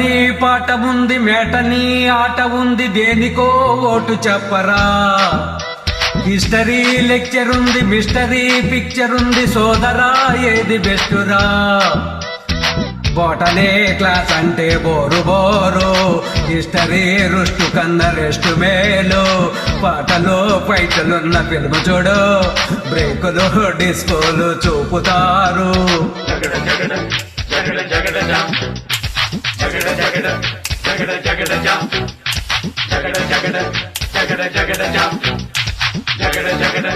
నీ పాట ఉంది మేటని ఆట ఉంది దేనికో ఓటు చెప్పరా? హిస్టరీ లెక్చర్ ఉంది మిస్టరీ పిక్చర్ ఉంది సోదరా ఏది బెస్టురా? బోటనే క్లాస్ అంటే బోరు బోరు హిస్టరీ రుష్టు కన్న రెస్టు మేలు పాటలు పైటలున్న ఫిల్మ్ చూడు బ్రేకులు డిస్కోలు చూపుతారు. jagada jagada jagada jagada jump. Jagada jagada jagada jagada jump. Jagada jagada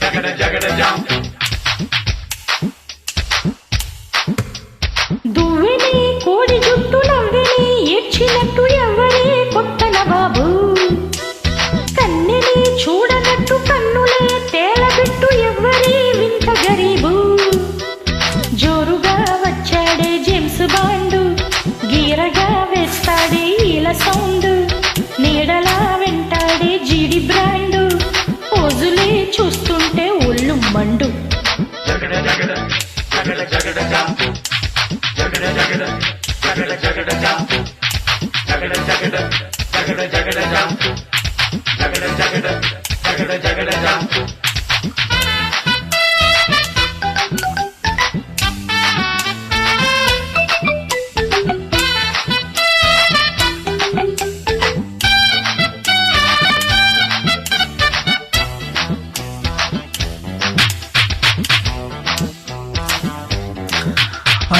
jagada jagada jump. jagada jagada jump. Jagada jagada jagada jagada jump. Jagada jagada jagada jagada jump.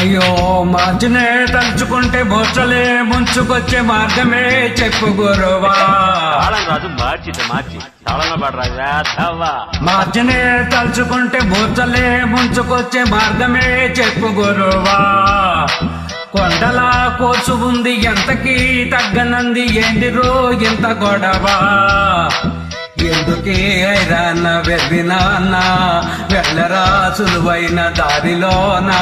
అయ్యో మార్చినే తలుచుకుంటే బొచ్చలే ముంచుకొచ్చే మార్గమే చెప్పు గురువా. తాళం రాదు మార్చితే మార్చి తాళంలో తలుచుకుంటే బొచ్చలే ముంచుకొచ్చే మార్గమే చెప్పు గురువా. కొండల కోర్సు ఉంది ఎంతకి తగ్గనంది ఏందిరో ఇంత గొడవ. ఎందుకే ఐరాన్న వెర్రినాన్న వెళ్ళరా సులువైన దారిలోనా.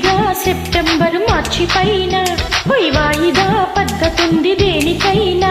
ఉందిగా సెప్టెంబర్ మార్చి పైన పోయి వాయిదా పద్ధతుంది దేనికైనా.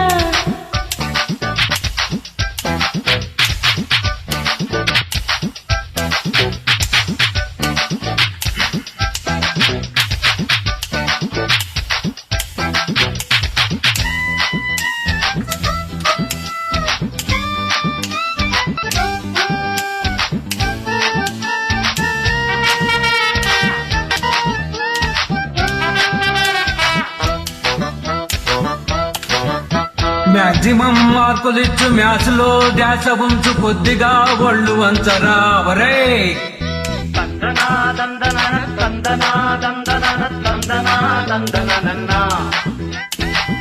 మాక్సిమం మార్కులిచ్చు మ్యాథ్స్లో ధ్యాస ఉంచు కొద్దిగా ఒళ్ళు వంచరా ఒరే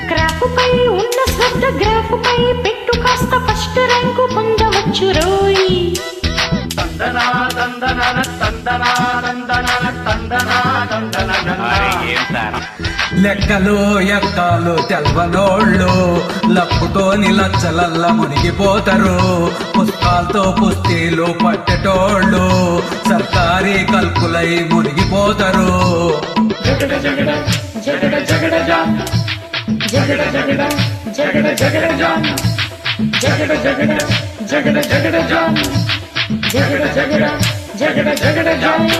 క్రాపుపై ఉన్న శ్రద్ధ గ్రాఫుపై పెట్టు కాస్త ఫస్ట్ ర్యాంకు పొందవచ్చు రోయ్ అరే ఏం సార్ లెక్కలు ఎక్కాలు తెల్వనోళ్ళు. లప్పుతో లచ్చలల్ల మునిగిపోతారు. పుస్తకాలతో పుస్తీలు పట్టేటోళ్ళు. సర్కారీ కల్పులై మునిగిపోతారు. జగడ జగడ జగడ జగడ జగడ జగడ జగడ జగడ జగడ జగడ జగడ జగడ జగడ జగడ జగడ జగడ జగడ